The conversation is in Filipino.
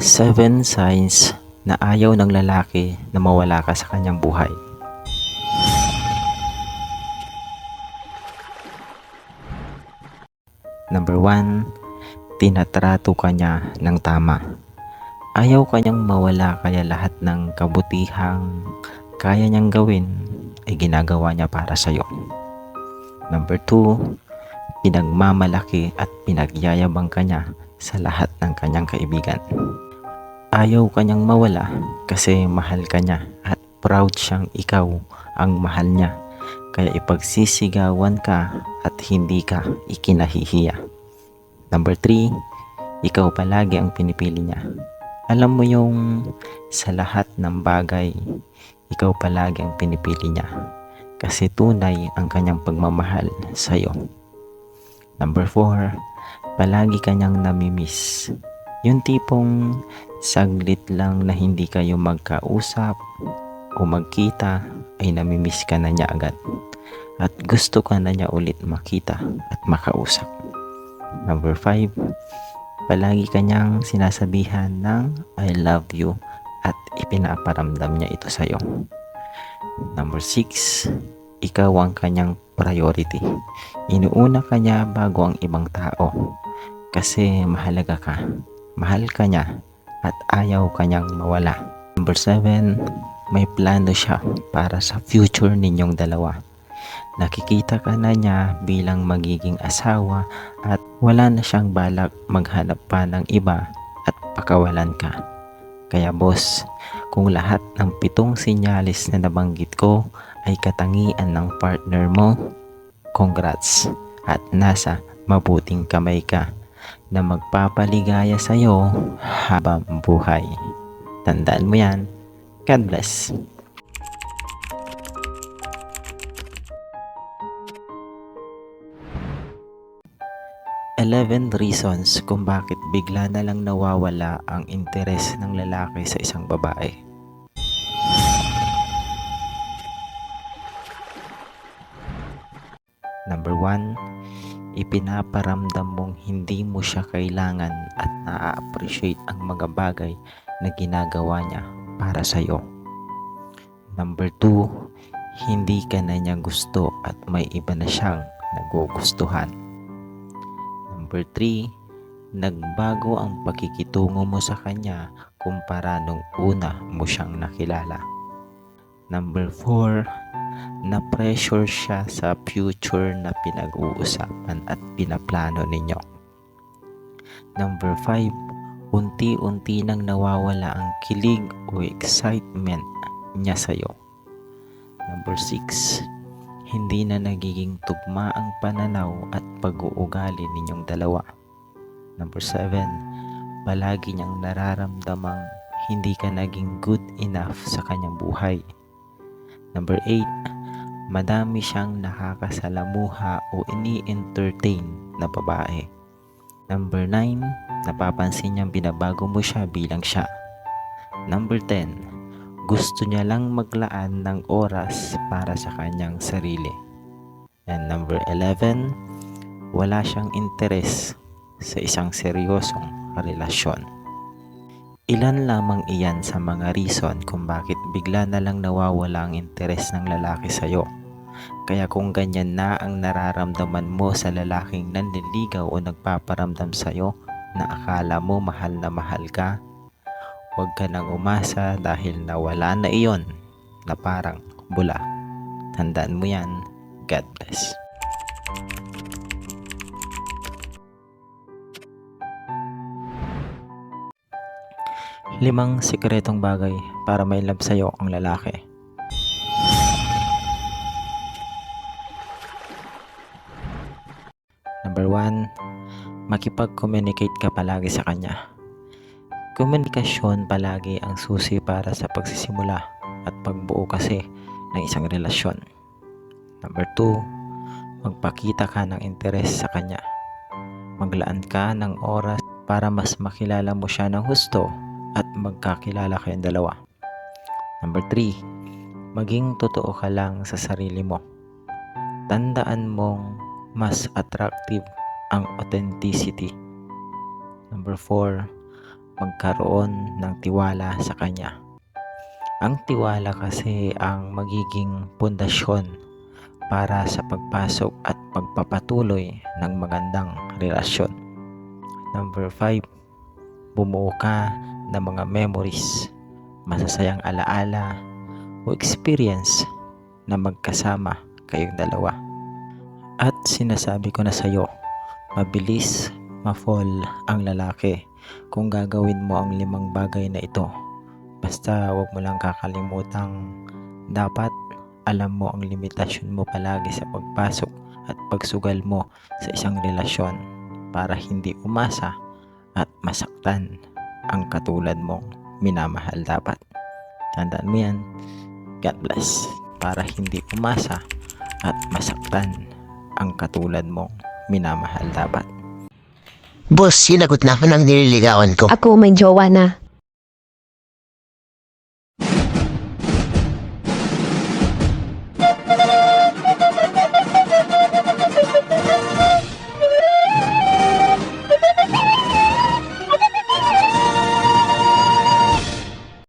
7 signs na ayaw ng lalaki na mawala ka sa kanyang buhay. Number 1, tinatrato ka niya ng tama. Ayaw kanyang mawala kaya lahat ng kabutihang kaya niyang gawin ay ginagawa niya para sa iyo. Number 2, pinagmamalaki at pinagyayabang ka niya sa lahat ng kanyang kaibigan. Ayaw kanyang mawala kasi mahal ka niya at proud siyang ikaw ang mahal niya. Kaya ipagsisigawan ka at hindi ka ikinahihiya. Number 3, ikaw palagi ang pinipili niya. Alam mo yung sa lahat ng bagay, ikaw palagi ang pinipili niya. Kasi tunay ang kanyang pagmamahal sa iyo. Number 4, palagi kanyang namimiss. Yung tipong saglit lang na hindi kayo magkausap o magkita ay namimiss ka na niya agad at gusto ka na niya ulit makita at makausap. Number 5, palagi kanyang sinasabihan ng I love you at ipinaparamdam niya ito sa iyo. Number 6, ikaw ang kanyang priority. Inuuna ka niya bago ang ibang tao kasi mahalaga ka. Mahal ka niya at ayaw kanyang mawala. Number 7, may plano siya para sa future ninyong dalawa. Nakikita ka na niya bilang magiging asawa at wala na siyang balak maghanap pa ng iba at pakawalan ka. Kaya boss, kung lahat ng pitong sinyalis na nabanggit ko ay katangian ng partner mo, congrats at nasa mabuting kamay ka na magpapaligaya sa iyo habang buhay. Tandaan mo yan. God bless. Eleven reasons kung bakit bigla na lang nawawala ang interes ng lalaki sa isang babae. Number 1, ipinaparamdam mong hindi mo siya kailangan at na-appreciate ang mga bagay na ginagawa niya para sa iyo. Number 2, hindi ka na niya gusto at may iba na siyang nagugustuhan. Number 3, nagbago ang pakikitungo mo sa kanya kumpara nung una mo siyang nakilala. Number 4, na-pressure siya sa future na pinag-uusapan at pinaplano ninyo. Number 5, unti-unti nang nawawala ang kilig o excitement niya sa'yo. Number 6, hindi na nagiging tugma ang pananaw at pag-uugali ninyong dalawa. Number 7, palagi niyang nararamdamang hindi ka naging good enough sa kanyang buhay. Number 8, madami siyang nakakasalamuha o ini-entertain na babae. Number 9, napapansin niyang binabago mo siya bilang siya. Number 10, gusto niya lang maglaan ng oras para sa kanyang sarili. And number 11, wala siyang interes sa isang seryosong relasyon. Ilan lamang iyan sa mga reason kung bakit bigla na lang nawawala ang interes ng lalaki sa iyo. Kaya kung ganyan na ang nararamdaman mo sa lalaking nanliligaw o nagpaparamdam sa iyo na akala mo mahal na mahal ka, huwag ka nang umasa dahil nawala na iyon na parang bula. Tandaan mo yan. God bless. Limang sikretong bagay para may love sa'yo ang lalaki. Number one, makipag-communicate ka palagi sa kanya. Komunikasyon palagi ang susi para sa pagsisimula at pagbuo kasi ng isang relasyon. Number two, magpakita ka ng interes sa kanya. Maglaan ka ng oras para mas makilala mo siya ng husto at magkakilala kayong dalawa. Number 3, maging totoo ka lang sa sarili mo. Tandaan mong mas attractive ang authenticity. Number 4, magkaroon ng tiwala sa kanya. Ang tiwala kasi ang magiging pundasyon para sa pagpasok at pagpapatuloy ng magandang relasyon. Number 5, bumuo ka ng mga memories, masasayang alaala o experience na magkasama kayong dalawa. At sinasabi ko na sa iyo, mabilis ma-fall ang lalaki kung gagawin mo ang limang bagay na ito. Basta wag mo lang kakalimutang dapat alam mo ang limitasyon mo palagi sa pagpasok at pagsugal mo sa isang relasyon para hindi umasa at masaktan ang katulad mong minamahal dapat. Tandaan mo yan. God bless. Para hindi umasa at masaktan ang katulad mong minamahal dapat. Boss, sinagot na ako ng nililigawan ko. Ako may jowa na.